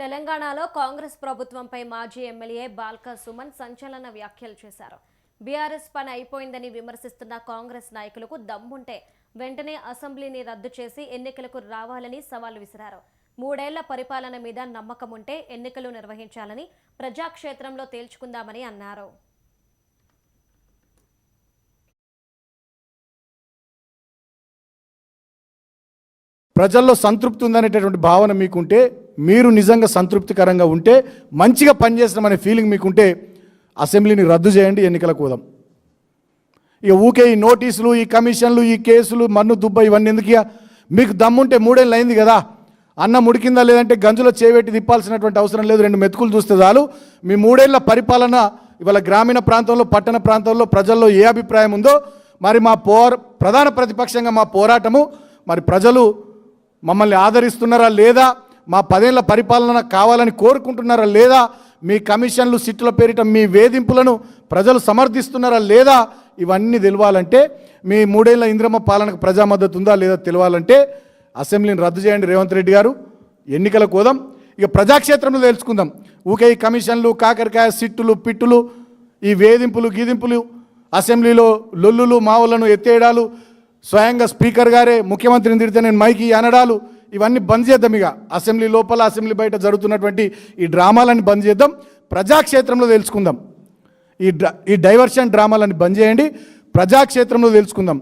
తెలంగాణలో కాంగ్రెస్ ప్రభుత్వంపై మాజీ ఎమ్మెల్యే బాల్క సుమన్ సంచలన వ్యాఖ్యలు చేశారు. బీఆర్ఎస్ పని అయిపోయిందని విమర్శిస్తున్న కాంగ్రెస్ నాయకులకు దమ్ముంటే వెంటనే అసెంబ్లీని రద్దు చేసి ఎన్నికలకు రావాలని సవాల్ విసిరారు. మూడేళ్ళ పరిపాలన మీద నమ్మకం ఉంటే ఎన్నికలు నిర్వహించాలని ప్రజాక్షేత్రంలో తేల్చుకుందామని అన్నారు. ప్రజల్లో సంతృప్తి ఉందనేటటువంటి భావన మీకుంటే మీరు నిజంగా సంతృప్తికరంగా ఉంటే మంచిగా పనిచేసినామనే ఫీలింగ్ మీకుంటే అసెంబ్లీని రద్దు చేయండి ఎన్నికలకు పోదాం. ఇక ఊకే ఈ నోటీసులు ఈ కమిషన్లు ఈ కేసులు మన్ను దుబ్బ ఇవన్నీ ఎందుకు మీకు దమ్ముంటే మూడేళ్ళు అయింది కదా. అన్న ముడికిందా లేదంటే గంజులో చేపెట్టి తిప్పాల్సినటువంటి అవసరం లేదు రెండు మెతుకులు చూస్తే చాలు. మీ మూడేళ్ళ పరిపాలన ఇవాళ గ్రామీణ ప్రాంతంలో పట్టణ ప్రాంతంలో ప్రజల్లో ఏ అభిప్రాయం ఉందో మరి మా పోర ప్రధాన ప్రతిపక్షంగా మా పోరాటము మరి ప్రజలు మమ్మల్ని ఆదరిస్తున్నారా లేదా మా పదేళ్ళ పరిపాలన కావాలని కోరుకుంటున్నారా లేదా? మీ కమిషన్లు సిట్టుల పేరిట మీ వేధింపులను ప్రజలు సమర్థిస్తున్నారా లేదా? ఇవన్నీ తెలియాలంటే మీ మూడేళ్ళ ఇంద్రమ్మ పాలనకు ప్రజా మద్దతు ఉందా లేదా తెలియాలంటే అసెంబ్లీని రద్దు చేయండి రేవంత్ రెడ్డి గారు. ఎన్నికలకు పోదాం ఇక ప్రజాక్షేత్రంలో తెలుసుకుందాం. ఊకే ఈ కమిషన్లు కాకరకాయ సిట్టులు పిట్టులు ఈ వేధింపులు గీదింపులు అసెంబ్లీలో లొల్లులు మావులను ఎత్తేయడాలు. స్వయంగా స్పీకర్ గారే ముఖ్యమంత్రిని తిడితే నేను మైకి అనడాలు. ఇవన్నీ బంద్ చేద్దాం ఇక. అసెంబ్లీ లోపల అసెంబ్లీ బయట జరుగుతున్నటువంటి ఈ డ్రామాలని బంద్ చేద్దాం. ప్రజాక్షేత్రంలో తెలుసుకుందాం. ఈ డ్రా ఈ డైవర్షన్ డ్రామాలని బంద్ చేయండి. ప్రజాక్షేత్రంలో తెలుసుకుందాం.